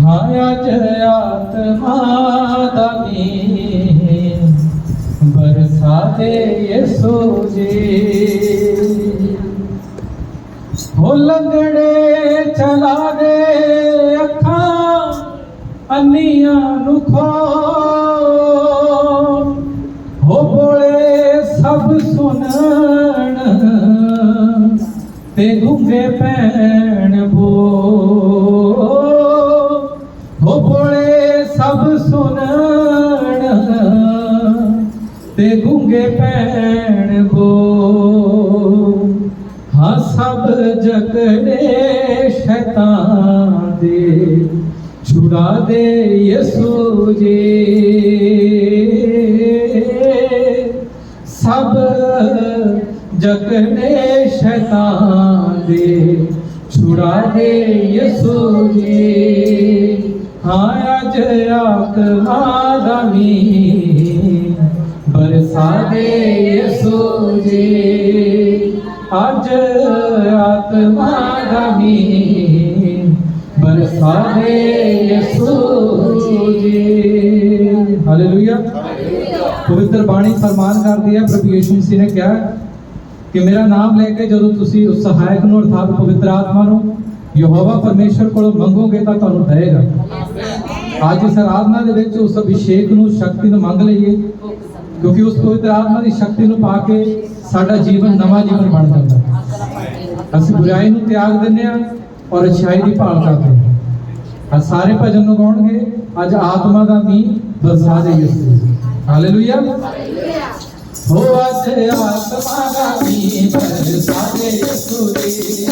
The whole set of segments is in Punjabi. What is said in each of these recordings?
ਹਾਂ ਅਜ ਆਤਮਾ ਦਾ। ਮੀਂਹ ਬਰਸਾ ਦੇ ਯਿਸੂ ਜੀ। ਹੋ ਲੰਗੜੇ ਚਲਾ ਗਏ ਅੱਖਾਂ, ਅੰਨੀਆਂ ਨੂੰ ਖੋ। ਹੋ ਬੋਲੇ ਸਭ ਸੁਣਨ ਤੇ ਗੁੰਗੇ ਪੈਣ ਬੋ। ਤੇ ਗੁੰਗੇ ਪੈਣ ਹਾਂ, ਸਭ ਜਗ ਨੇ ਸ਼ੈਤਾਨ ਦੇ। ਛੁੜਾ ਦੇ ਯਿਸੂ ਜੀ। ਸਭ ਨੇ ਸ਼ੈਤਾਨ ਦੇ। ਛੁੜਾ ਦੇ ਯਿਸੂ ਜੀ। ਹਾਂ, ਅਜ ਆਤਮਾ ਦਾ ਮੀਂਹ ਦੇ ਯਿਸੂ ਜੀ। ਅੱਜ ਆਤਮਾ ਦਾ ਮੀਂਹ ਬਰਸਾ ਦੇ ਯਿਸੂ ਜੀ। ਹਾਲੇਲੂਇਆ ਪਵਿੱਤਰ ਬਾਣੀ ਫਰਮਾਨ ਕਰਦੀ ਹੈ ਪ੍ਰਭੂ ਯਿਸੂ ਮਸੀਹ ਨੇ ਕਿਹਾ ਕਿ ਮੇਰਾ ਨਾਮ ਲੈ ਕੇ ਜਦੋਂ ਤੁਸੀਂ ਉਸ ਸਹਾਇਕ ਨੂੰ ਅਰਥਾਤ ਪਵਿੱਤਰ ਆਤਮਾ ਨੂੰ ਯਹੋਵਾ ਪਰਮੇਸ਼ਰ ਕੋਲੋਂ ਮੰਗੋਗੇ ਤਾਂ ਤੁਹਾਨੂੰ ਦੇਗਾ ਅੱਜ ਇਸ ਆਰਾਧਨਾ ਦੇ ਵਿੱਚ ਉਸ ਅਭਿਸ਼ੇਕ ਨੂੰ ਸ਼ਕਤੀ ਨੂੰ ਮੰਗ ਲਈਏ। ਕਿਉਂਕਿ ਉਸ ਪਵਿੱਤਰ ਆਤਮਾ ਦੀ ਸ਼ਕਤੀ ਨੂੰ ਪਾ ਕੇ ਸਾਡਾ ਜੀਵਨ ਨਵਾਂ ਜੀਵਨ ਬਣ ਜਾਂਦਾ ਹੈ। ਅਸੀਂ ਬੁਰਾਈ ਨੂੰ ਤਿਆਗ ਦਿੰਦੇ ਹਾਂ ਔਰ ਅਛਾਈ ਦੀ ਭਾਲ ਕਰਦੇ ਹਾਂ। ਅੱਜ ਸਾਰੇ ਭਜਨ ਨੂੰ ਗਾਉਣਗੇ। ਅੱਜ ਆਤਮਾ ਦਾ ਮੀਂਹ ਬਰਸਾ ਦੇ ਯਿਸੂ ਹਾਲੇਲੂਇਆ ਹੋ ਅੱਜ ਆਤਮਾ ਦਾ ਮੀਂਹ ਬਰਸਾ ਦੇ ਯਿਸੂ ਦੀ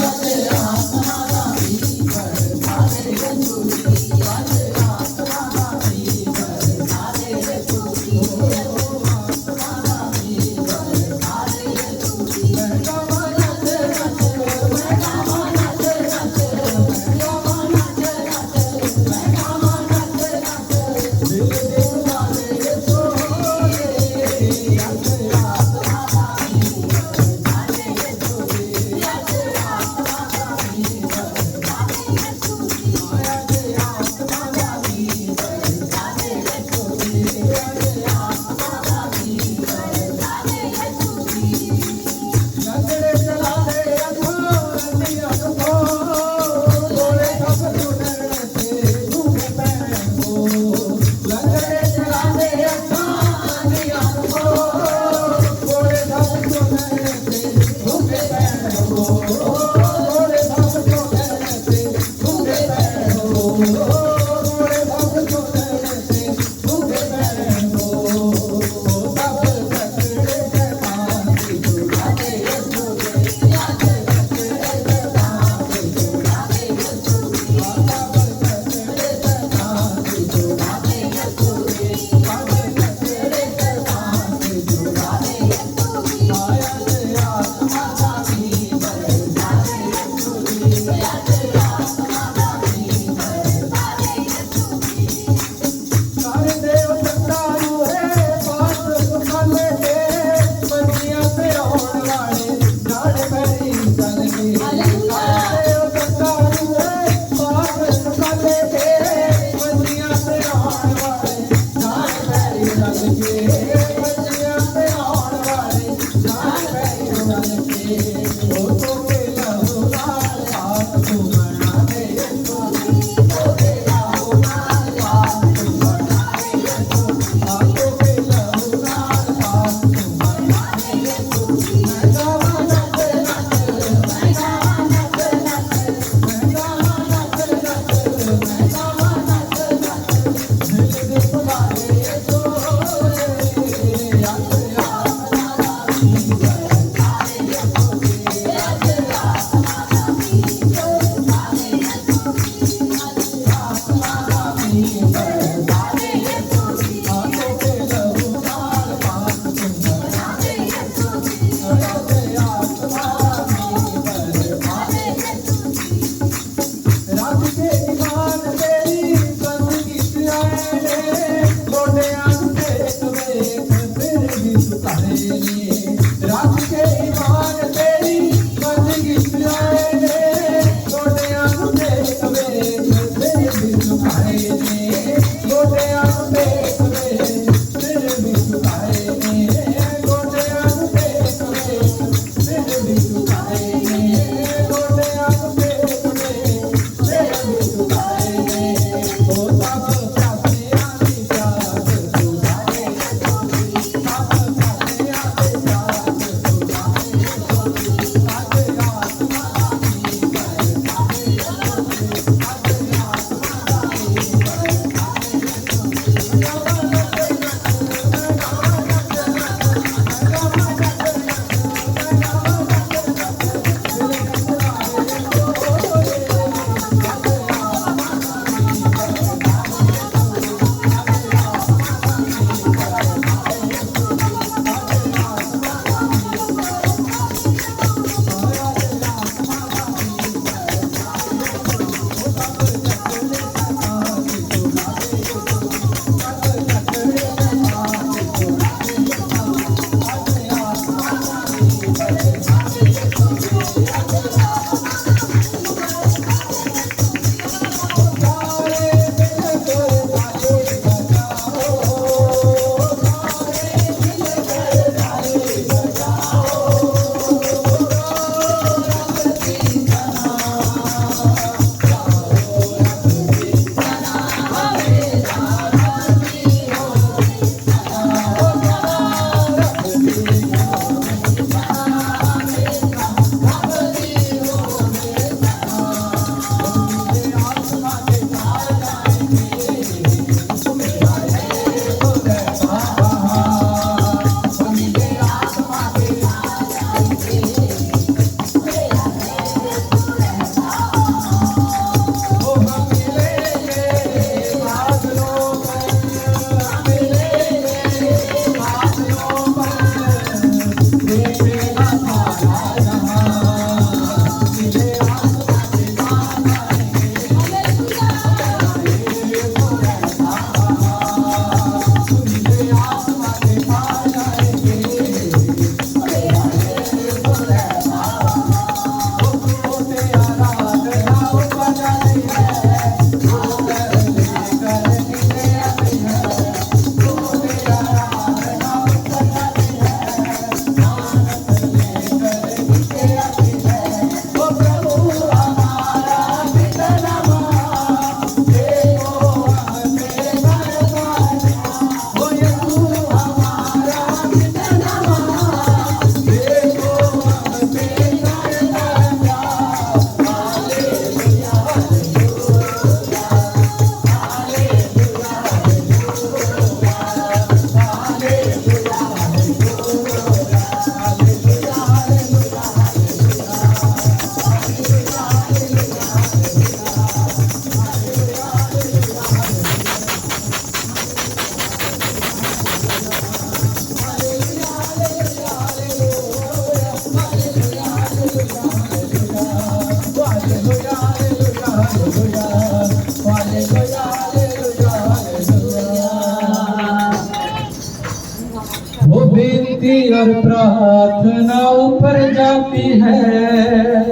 कर प्रार्थना ऊपर जाती है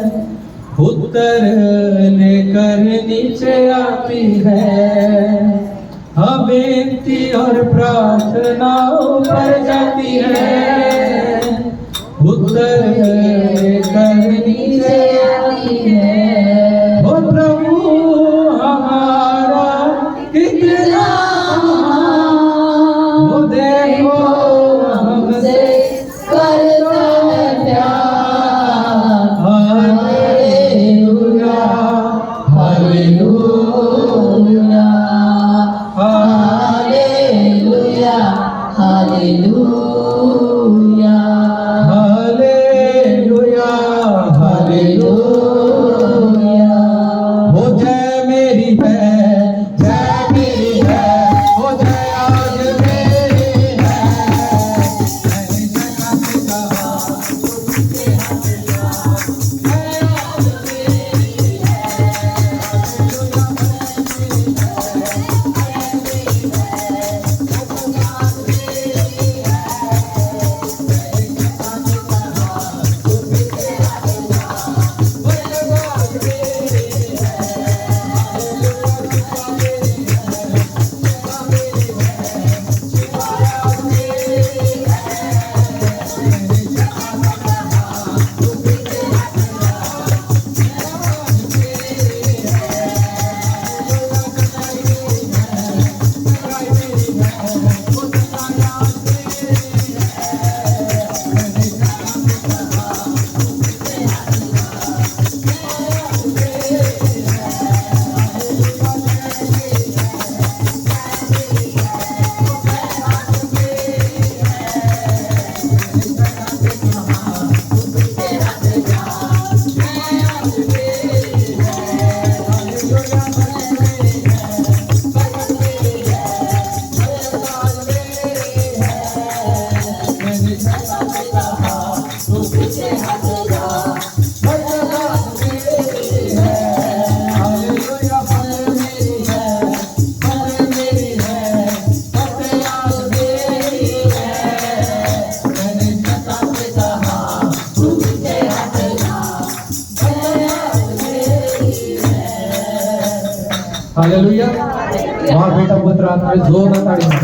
उत्तर लेकर नीचे आती है हाँ बेनती और प्रार्थना ऊपर जाती है उत्तर హల్లెలూయా మా బిడ్డ పుత్ర ఆత్మ జోరుగా తాడింది